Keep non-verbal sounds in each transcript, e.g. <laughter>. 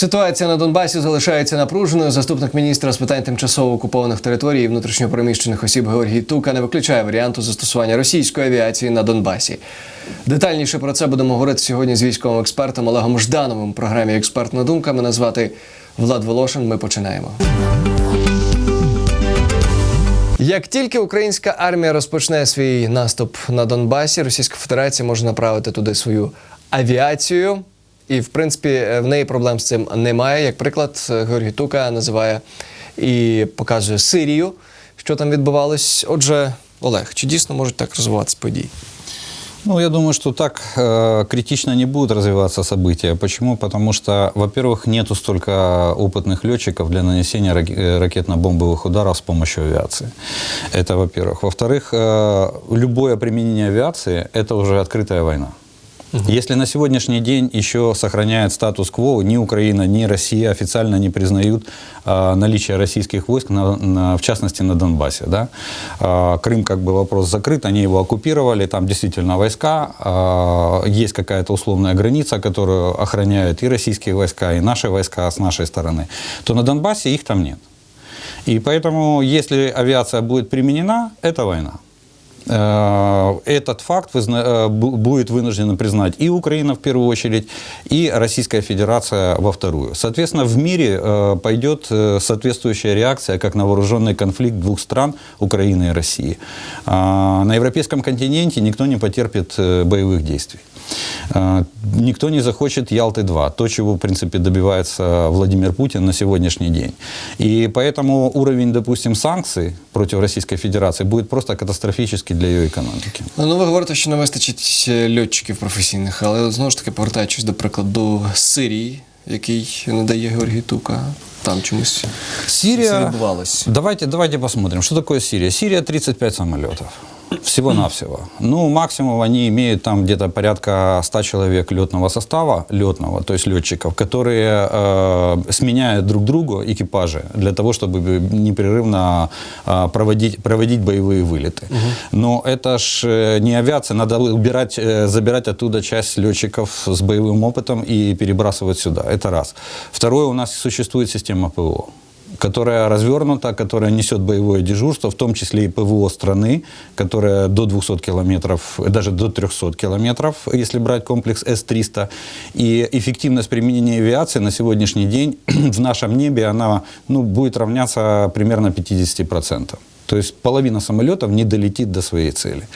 Ситуація на Донбасі залишається напруженою. Заступник міністра з питань тимчасово окупованих територій і внутрішньопереміщених осіб Георгій Тука не виключає варіанту застосування російської авіації на Донбасі. Детальніше про це будемо говорити сьогодні з військовим експертом Олегом Ждановим. У програмі Експертна думка мене звати Влад Волошин. Ми починаємо. Як тільки українська армія розпочне свій наступ на Донбасі, Російська Федерація може направити туди свою авіацію І, в принципі, в неї проблем з цим немає. Як приклад, Георгій Тука називає і показує Сирію, що там відбувалось. Отже, Олег, чи дійсно можуть так розвиватися події? Ну, я думаю, что так э, критично не будут развиваться события. Почему? Потому что, во-первых, нету столько опытных летчиков для нанесения рак- э, ракетно-бомбовых ударов с помощью авиации. Это во-первых. Во-вторых, э, любое применение авиации – это уже открытая война. Если на сегодняшний день еще сохраняет статус-кво, ни Украина, ни Россия официально не признают а, наличие российских войск, на- на- в частности на Донбассе. Да? А, Крым как бы вопрос закрыт, они его оккупировали, там действительно войска, а, есть какая-то условная граница, которую охраняют и российские войска, и наши войска с нашей стороны, то на Донбассе их там нет. И поэтому, если авиация будет применена, это война. Э, Этот факт э, бу- будет вынуждена признать и Украина в первую очередь, и Российская Федерация во вторую. Соответственно, в мире э, пойдет соответствующая реакция как на вооруженный конфликт двух стран, Украины и России. А На европейском континенте никто не потерпит боевых действий. Никто не захочет Ялты-2, то, чего, в принципе, добивается Владимир Путин на сегодняшний день. И поэтому уровень, допустим, санкций против Российской Федерации будет просто катастрофический для його економіки Ну, ви говорите, що не вистачить е, льотчиків професійних, але знову ж таки повертаючись до прикладу Сирії, який надає Георгій Тука, там чомусь Сирия... Давайте, давайте посмотрим, что такое Сирия. Сирия 35 самолетов. Всего-навсего. Ну, максимум они имеют там где-то порядка 100 человек летного состава, летного, то есть летчиков, которые э, сменяют друг другу экипажи для того, чтобы непрерывно э, проводить, проводить боевые вылеты. Но это ж э, не авиация, надо убирать, э, забирать оттуда часть летчиков с боевым опытом и перебрасывать сюда. Это раз. Второе, у нас существует система ПВО которая развернута, которая несет боевое дежурство, в том числе и ПВО страны, которая до 200 километров, даже до 300 километров, если брать комплекс С-300. И эффективность применения авиации на сегодняшний день <clears throat> в нашем небе, она ну, будет равняться примерно 50%. То есть половина самолетов не долетит до своей цели.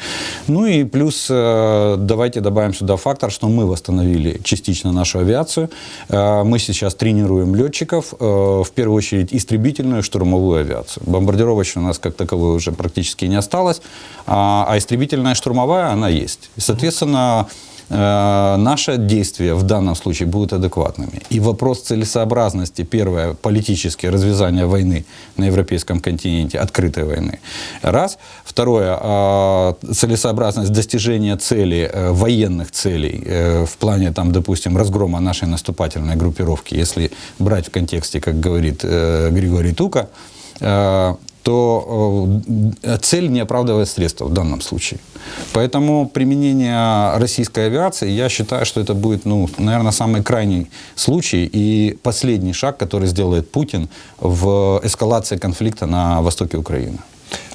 Ну и плюс э, давайте добавим сюда фактор, что мы восстановили частично нашу авиацию. Э, Мы сейчас тренируем летчиков, э, в первую очередь истребительную штурмовую авиацию. Бомбардировочную у нас как таковой уже практически не осталось, а а истребительная штурмовая она есть. И, соответственно, э, наши действия в данном случае будут адекватными. И вопрос целесообразности, первое, политическое развязание войны на европейском континенте, открытой войны. Раз. Второе, э, целесообразность достижения цели, э, военных целей э, в плане, там, допустим, разгрома нашей наступательной группировки, если брать в контексте, как говорит Григорий Тука, то э, цель не оправдывает средства в данном случае. Поэтому применение российской авиации, я считаю, что это будет, ну, наверное, самый крайний случай и последний шаг, который сделает Путин в эскалации конфликта на востоке Украины.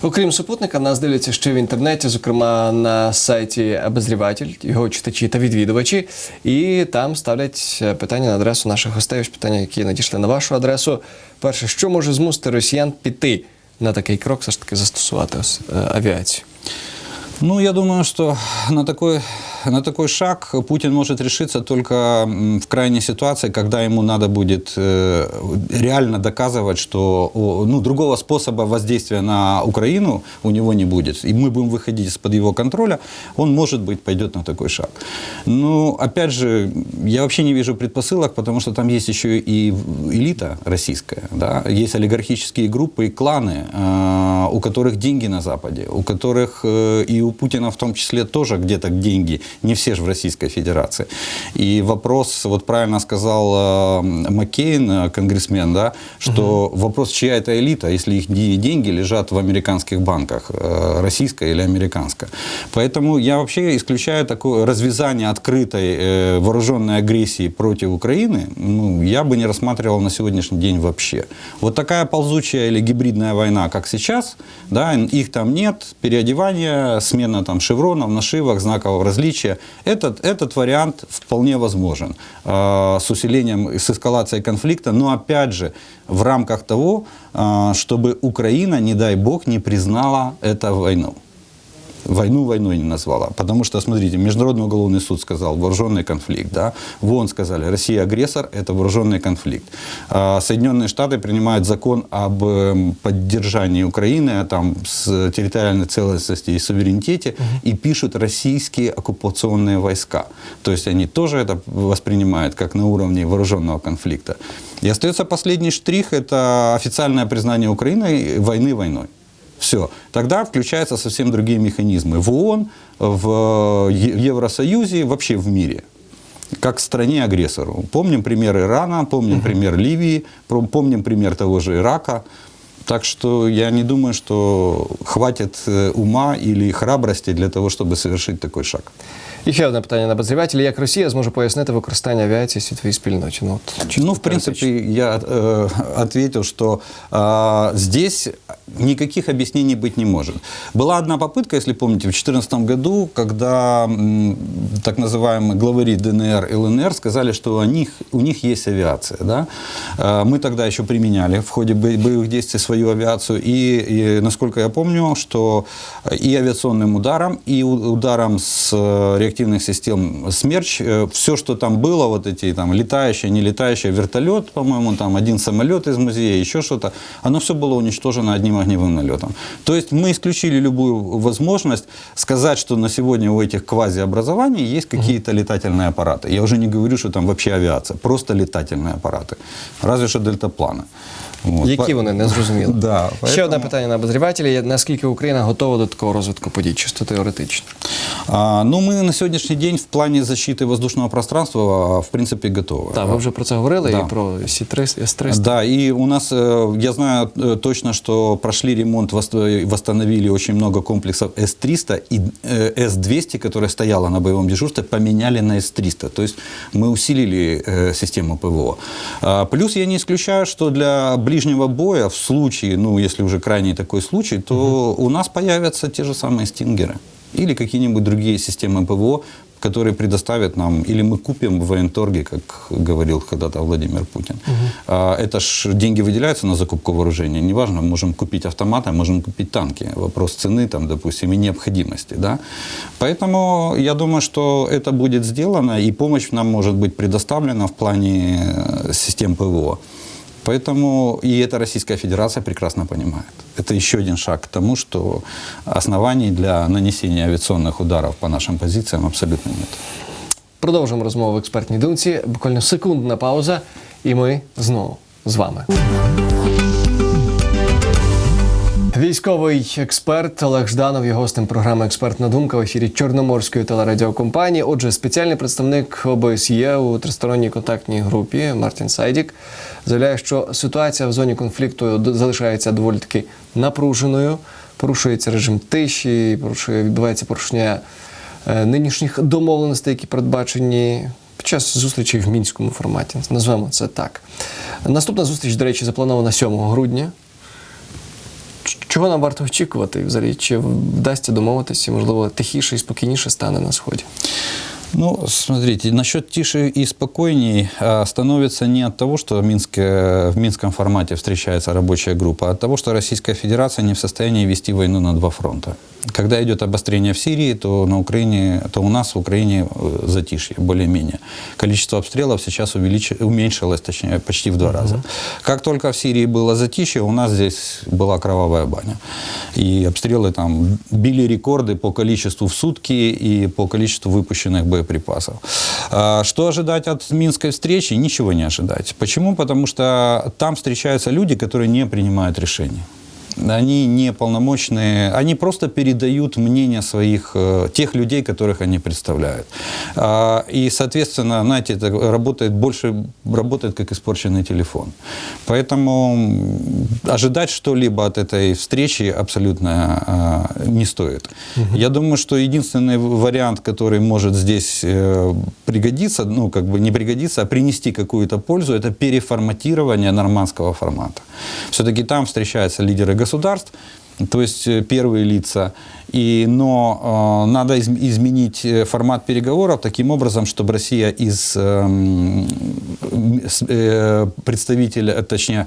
Окрім супутника, нас дивляться ще в інтернеті, зокрема на сайті Обозріватель, його читачі та відвідувачі. І там ставлять е, питання на адресу наших гостей, ось питання, які надійшли на вашу адресу. Перше, що може змусити росіян піти На такий крок, все ж таки застосувати авіацію? Ну, я думаю, что на такой, на такой шаг Путин может решиться только в крайней ситуации, когда ему надо будет э, реально доказывать, что ну, другого способа воздействия на Украину у него не будет. И мы будем выходить из-под его контроля, он, может быть, пойдет на такой шаг. Ну, опять же, я вообще не вижу предпосылок, потому что там есть еще и элита российская, да? есть олигархические группы и кланы, э, у которых деньги на Западе, у которых э, и у Путина в том числе тоже где-то деньги не все же в Российской Федерации. И вопрос, вот правильно сказал э, Маккейн, э, конгрессмен, да, что вопрос, чья это элита, если их де- деньги лежат в американских банках, э, российская или американская. Поэтому я вообще исключаю такое развязание открытой вооруженной агрессии против Украины, ну, я бы не рассматривал на сегодняшний день вообще. Вот такая ползучая или гибридная война, как сейчас, да, их там нет, переодевание, смена там шевронов, нашивок, знаков различия, этот, этот вариант вполне возможен э, с усилением, с эскалацией конфликта, но опять же в рамках того, э, чтобы Украина, не дай бог, не признала эту войну войну войной не назвала. Потому что, смотрите, Международный уголовный суд сказал вооруженный конфликт. Да? В ООН сказали, Россия агрессор, это вооруженный конфликт. А Соединенные Штаты принимают закон об эм, поддержании Украины а там, с территориальной целостности и суверенитете и пишут российские оккупационные войска. То есть они тоже это воспринимают как на уровне вооруженного конфликта. И остается последний штрих, это официальное признание Украины войны войной. Все. Тогда включаются совсем другие механизмы. В ООН, в Е- Евросоюзе, вообще в мире. Как стране-агрессору. Помним пример Ирана, помним пример Ливии, помним пример того же Ирака. Так что я не думаю, что хватит э, ума или храбрости для того, чтобы совершить такой шаг. І ще одне питання на обозрівателі. Як Росія зможе пояснити використання авіації в світовій спільноті? Ну, от, чисто Ну, в принципе, я э, ответил, что э, здесь никаких объяснений быть не может. Была одна попытка, если помните, в 2014 году, когда м, так называемые главари ДНР и ЛНР сказали, что у них, у них есть авиация. Да? Э, мы тогда еще применяли в ходе бо- боевых действий свою авиацию. И, и, насколько я помню, что и авиационным ударом, и ударом с э, реактивных систем «Смерч», все, что там было, вот эти там летающие, не летающие, вертолет, по-моему, там один самолет из музея, еще что-то, оно все было уничтожено одним огневым налетом. То есть мы исключили любую возможность сказать, что на сегодня у этих квазиобразований есть какие-то летательные аппараты. Я уже не говорю, что там вообще авиация, просто летательные аппараты. Разве что дельтапланы. Вот. Які вони не зрозуміли? Да, <laughs> Ще одне поэтому- питання на обозрівателі. Наскільки Україна готова до такого розвитку подій, чисто теоретично? А, ну, мы на сегодняшний день в плане защиты воздушного пространства, а, в принципе, готовы. Так, ви вже про це говорили Да. і про Сі-300, С-300. Да, и у нас, э, я знаю э, точно, что прошли ремонт, вос- восстановили очень много комплексов С-300 и э, С-200, которая стояла на боевом дежурстве, поменяли на С-300. То есть мы усилили э, систему ПВО. А, Плюс я не исключаю, что для ближнего боя в случае, ну, если уже крайний такой случай, то у нас появятся те же самые «Стингеры» или какие-нибудь другие системы ПВО, которые предоставят нам, или мы купим в военторге, как говорил когда-то Владимир Путин. А, Это ж деньги выделяются на закупку вооружения. Неважно, можем купить автоматы, можем купить танки. Вопрос цены, там, допустим, и необходимости. Да? Поэтому я думаю, что это будет сделано, и помощь нам может быть предоставлена в плане э, систем ПВО. Поэтому и это Российская Федерация прекрасно понимает. Это еще один шаг к тому, что оснований для нанесения авиационных ударов по нашим позициям абсолютно нет. Продовжимо розмову в експертній думці. Буквально секундна пауза, і ми знову з вами. Військовий експерт Олег Жданов є гостем програми Експертна думка в ефірі Чорноморської телерадіокомпанії. Отже, спеціальний представник ОБСЄ у тристоронній контактній групі Мартін Сайдік заявляє, що ситуація в зоні конфлікту залишається доволі таки напруженою. Порушується режим тиші, порушує відбувається порушення е, нинішніх домовленостей, які передбачені під час зустрічі в мінському форматі. Назвемо це так. Наступна зустріч, до речі, запланована 7 грудня. Чого нам варто очікувати? Взагалі, чи вдасться домовитися, можливо, тихіше і спокійніше стане на сході? Ну, смотрите, насчет тише и спокойней а, становится не от того, что Минск, э, в минском формате встречается рабочая группа, а от того, что Российская Федерация не в состоянии вести войну на два фронта. Когда идет обострение в Сирии, то на Украине, то у нас в Украине э, затишье, более-менее. Количество обстрелов сейчас увелич- уменьшилось, точнее, почти в два раза. Как только в Сирии было затишье, у нас здесь была кровавая баня. И обстрелы там били рекорды по количеству в сутки и по количеству выпущенных боеприпасов. А, Что ожидать от Минской встречи? Ничего не ожидать. Почему? Потому что там встречаются люди, которые не принимают решения. Они не полномочные, они просто передают мнение своих, э, тех людей, которых они представляют. А, И, соответственно, знаете, это работает больше, работает как испорченный телефон. Поэтому ожидать что-либо от этой встречи абсолютно а, не стоит. Я думаю, что единственный вариант, который может здесь э, пригодиться, ну, как бы не пригодиться, а принести какую-то пользу, это переформатирование нормандского формата. Все-таки там встречаются лидеры государств, то есть э, первые лица. И, но э, надо из- изменить э, формат переговоров таким образом, чтобы Россия из эм, м, с- э, представителя, э, точнее,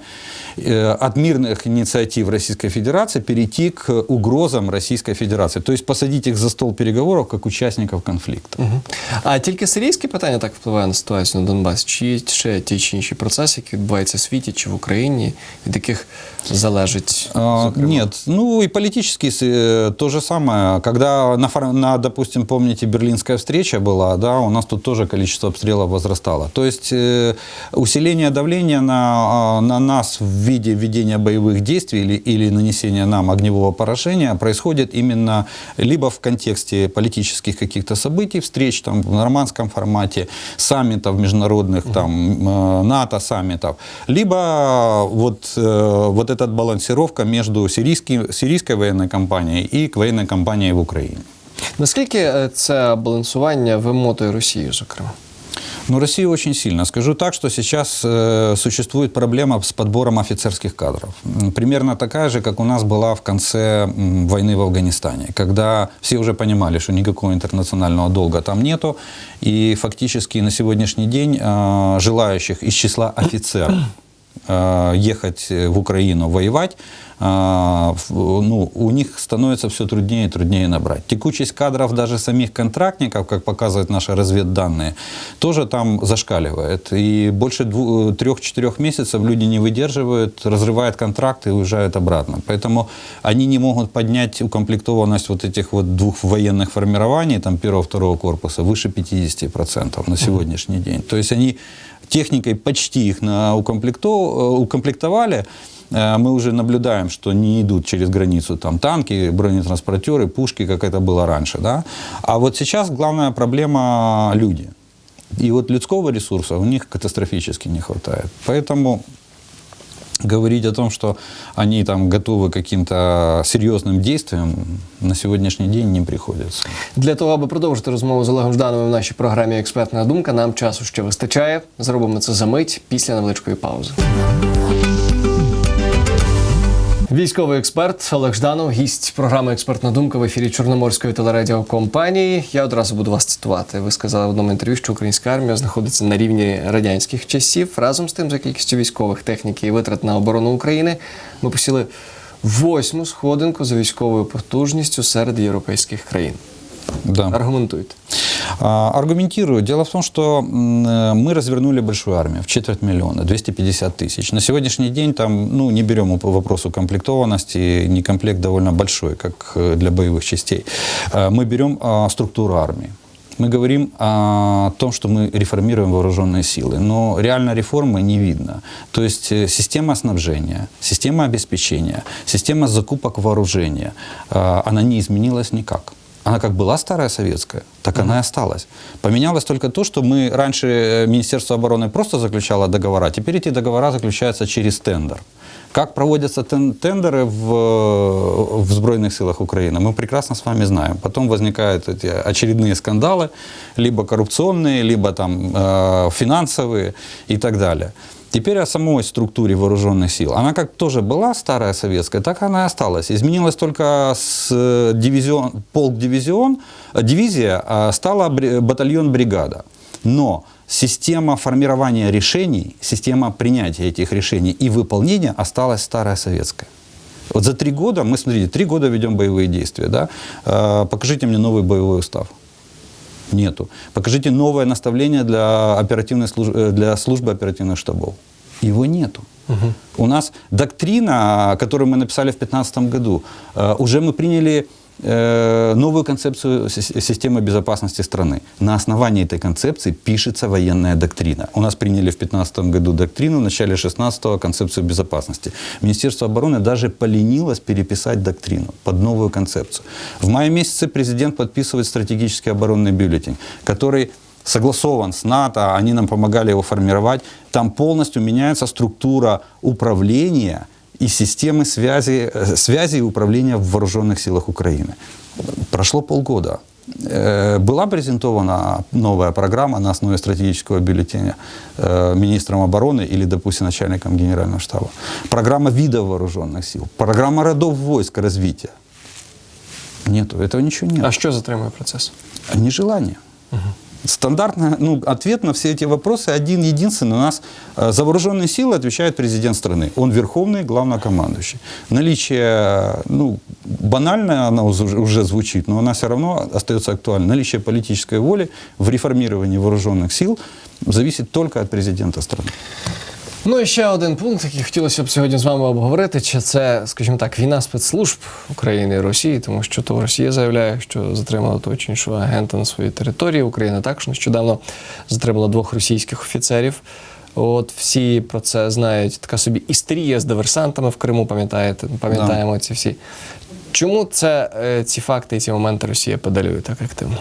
э, от мирных инициатив Российской Федерации перейти к угрозам Российской Федерации. То есть посадить их за стол переговоров как участников конфликта. Мгм. А тільки сирійське питання так впливає на ситуацію на Донбасі? Чи є ще ті чи інші процеси, які відбуваються в світі чи в Україні, від яких залежить А, зокрема? Нет, ну и политически с- э, то же самое. Когда, на, на, допустим, помните, берлинская встреча была, да, у нас тут тоже количество обстрелов возрастало. То есть э, усиление давления на, а, на нас в виде ведения боевых действий или, или нанесения нам огневого поражения происходит именно либо в контексте политических каких-то событий, встреч там, в нормандском формате, саммитов международных, там, э, НАТО саммитов, либо вот, э, вот эта балансировка между сирийский, сирийской военной компанией и к военной компанией в Украине. Наскільки е, це балансування вимотує Росію, зокрема? Но Россия очень сильно. Скажу так, что сейчас э, существует проблема с подбором офицерских кадров. М, Примерно такая же, как у нас была в конце м, войны в Афганистане, когда все уже понимали, что никакого интернационального долга там нету, и фактически на сегодняшний день э, желающих из числа офицеров э, ехать э, в Украину воевать, э, ну, у них становится все труднее и труднее набрать. Текучесть кадров даже самих контрактников, как показывают наши разведданные, тоже там зашкаливает. И больше трех-четырех месяцев люди не выдерживают, разрывают контракты и уезжают обратно. Поэтому они не могут поднять укомплектованность вот этих вот двух военных формирований, там первого-второго корпуса, выше 50% на сегодняшний день. То есть они техникой почти их на э, укомплектовали. Э, Мы уже наблюдаем, что не идут через границу там танки, бронетранспортеры, пушки, как это было раньше. Да? А вот сейчас главная проблема – люди. И вот людского ресурса у них катастрофически не хватает. Поэтому говорить о том, что они там готовы к каким-то серьезным действиям, на сегодняшний день не приходится. Для того, аби продовжити розмову з Олегом Ждановим в нашій програмі Експертна думка, нам часу ще вистачає. Зробимо це за мить після невеличкої паузи. Військовий експерт Олег Жданов, гість програми Експертна думка в ефірі Чорноморської телерадіокомпанії. Я одразу буду вас цитувати. Ви сказали в одному інтерв'ю, що українська армія знаходиться на рівні радянських часів. Разом з тим, за кількістю військових техніки і витрат на оборону України, ми посіли восьму сходинку за військовою потужністю серед європейських країн. Да. Аргументуйте. А, Аргументирую. Дело в том, что э, мы развернули большую армию в четверть миллиона, 250 тысяч. На сегодняшний день там, ну, не берем по вопросу комплектованности, не комплект довольно большой, как э, для боевых частей. Э, Мы берем а, структуру армии. Мы говорим о том, что мы реформируем вооруженные силы, но реально реформы не видно. То есть э, система снабжения, система обеспечения, система закупок вооружения, она не изменилась никак. Она как была старая советская, так она и осталась. Поменялось только то, что мы раньше э, Министерство обороны просто заключало договора, теперь эти договора заключаются через тендер. Как проводятся тен- тендеры в, э, в Сбройных силах Украины, мы прекрасно с вами знаем. Потом возникают эти очередные скандалы, либо коррупционные, либо там э, финансовые и так далее. Теперь о самой структуре вооруженных сил. Она как тоже была старая советская, так она и осталась. Изменилась только с э, дивизион, полк-дивизион, э, дивизия а стала бри- батальон-бригада. Но система формирования решений, система принятия этих решений и выполнения осталась старая советская. Вот за три года, мы, смотрите, три года ведем боевые действия, да? Э, покажите мне новый боевой устав. Нету. Покажите новое наставление для, оперативной служ... э, для службы оперативных штабов. Его нету. У нас доктрина, которую мы написали в 2015 году, э, уже мы приняли новую концепцию сис- системы безопасности страны. На основании этой концепции пишется военная доктрина. У нас приняли в 2015 году доктрину, в начале 2016 концепцию безопасности. Министерство обороны даже поленилось переписать доктрину под новую концепцию. В мае месяце президент подписывает стратегический оборонный бюллетень, который согласован с НАТО, они нам помогали его формировать. Там полностью меняется структура управления и системы связи, э, связи и управления в вооруженных силах Украины. Прошло полгода. Э, Была презентована новая программа на основе стратегического бюллетеня э, министром обороны или, допустим, начальником генерального штаба. Программа видов вооруженных сил, программа родов войск развития. Нету, этого ничего нет. А що затримує процес? Нежелание. Стандартный ну, ответ на все эти вопросы один единственный. У нас э, за вооруженные силы отвечает президент страны. Он верховный главнокомандующий. Наличие, ну, банально она уже, звучит, но она все равно остается актуальной. Наличие политической воли в реформировании вооруженных сил зависит только от президента страны. Ну і ще один пункт, який хотілося б сьогодні з вами обговорити, чи це, скажімо так, війна спецслужб України і Росії, тому що то Росія заявляє, що затримала того чи іншого агента на своїй території. Україна також нещодавно затримала двох російських офіцерів. От всі про це знають. Така собі істерія з диверсантами в Криму, пам'ятаєте? Пам'ятаємо ці всі. Чому це е, ці факти і ці моменти Росія педалює так активно?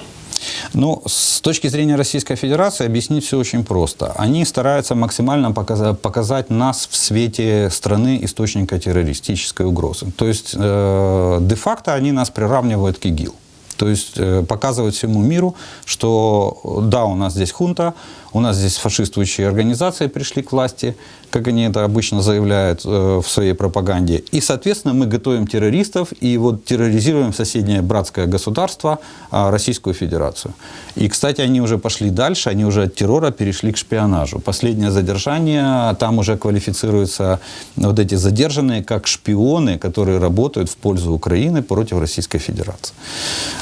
Ну, с точки зрения Российской Федерации объяснить все очень просто. Они стараются максимально показа- показать нас в свете страны источника террористической угрозы. То есть, э, де-факто они нас приравнивают к ИГИЛ. То есть э, показывают всему миру, что да, у нас здесь хунта, у нас здесь фашистующие организации пришли к власти, как они это обычно заявляют э, в своей пропаганде. И, соответственно, мы готовим террористов и вот терроризируем соседнее братское государство, а, Российскую Федерацию. И, кстати, они уже пошли дальше, они уже от террора перешли к шпионажу. Последнее задержание, там уже квалифицируются вот эти задержанные как шпионы, которые работают в пользу Украины против Российской Федерации.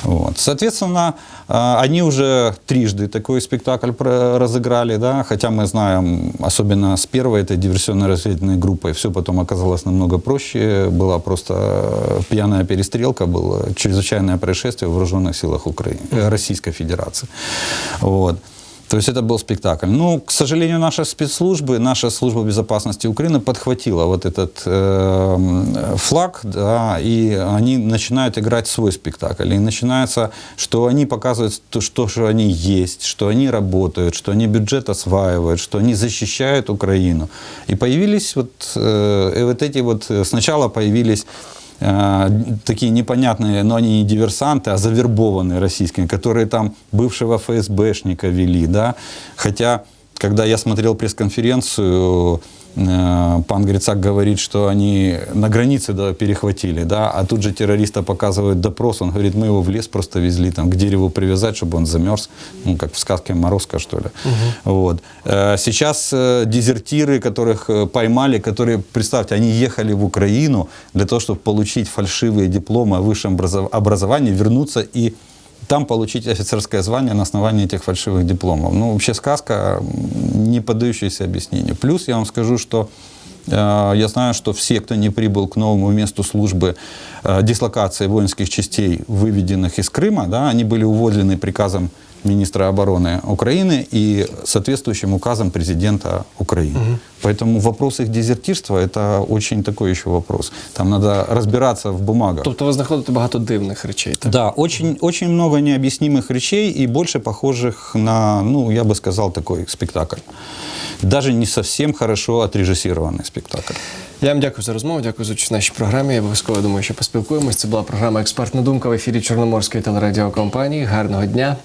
Вот. Соответственно, а, они уже трижды такой спектакль про- разыграли, да, хотя мы знаем, особенно с первой этой диверсионно-разведывательной группой, все потом оказалось намного проще. Была просто э, пьяная перестрелка, было чрезвычайное происшествие в вооруженных силах Украины, э, Российской Федерации. Вот. То есть это был спектакль. Ну, к сожалению, наши спецслужбы, наша служба безопасности Украины подхватила вот этот э, флаг, да, и они начинают играть свой спектакль. И начинается, что они показывают, то, что, что они есть, что они работают, что они бюджет осваивают, что они защищают Украину. И появились вот, э, вот эти вот, э, сначала появились э, такие непонятные, но они не диверсанты, а завербованные российскими, которые там бывшего ФСБшника вели, да, хотя, когда я смотрел пресс-конференцию, пан Грицак говорит, что они на границе да, перехватили, да, а тут же террориста показывают допрос, он говорит, мы его в лес просто везли, там, к дереву привязать, чтобы он замерз, ну, как в сказке Морозко, что ли. Вот. Э, Сейчас э, дезертиры, которых э, поймали, которые, представьте, они ехали в Украину для того, чтобы получить фальшивые дипломы о высшем образов- образовании, вернуться и там получить офицерское звание на основании этих фальшивых дипломов. Ну, вообще сказка, не поддающаяся объяснению. Плюс я вам скажу, что э, я знаю, что все, кто не прибыл к новому месту службы э, дислокации воинских частей, выведенных из Крыма, да, они были уволены приказом министра обороны Украины и соответствующим указом президента Украины. Поэтому вопрос их дезертирства – это очень такой еще вопрос. Там надо разбираться в бумагах. Тобто ви знаходите багато дивних речей. Так? Да, очень, очень много необъяснимых речей и больше похожих на, ну, я бы сказал, такой спектакль. Даже не совсем хорошо отрежиссированный спектакль. Я вам дякую за розмову, дякую за участь в нашій програмі. Я обов'язково думаю, що поспілкуємось. Це була програма Експертна думка в ефірі Чорноморської телерадіокомпанії. Гарного дня.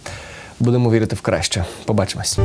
Будемо вірити в краще. Побачимось.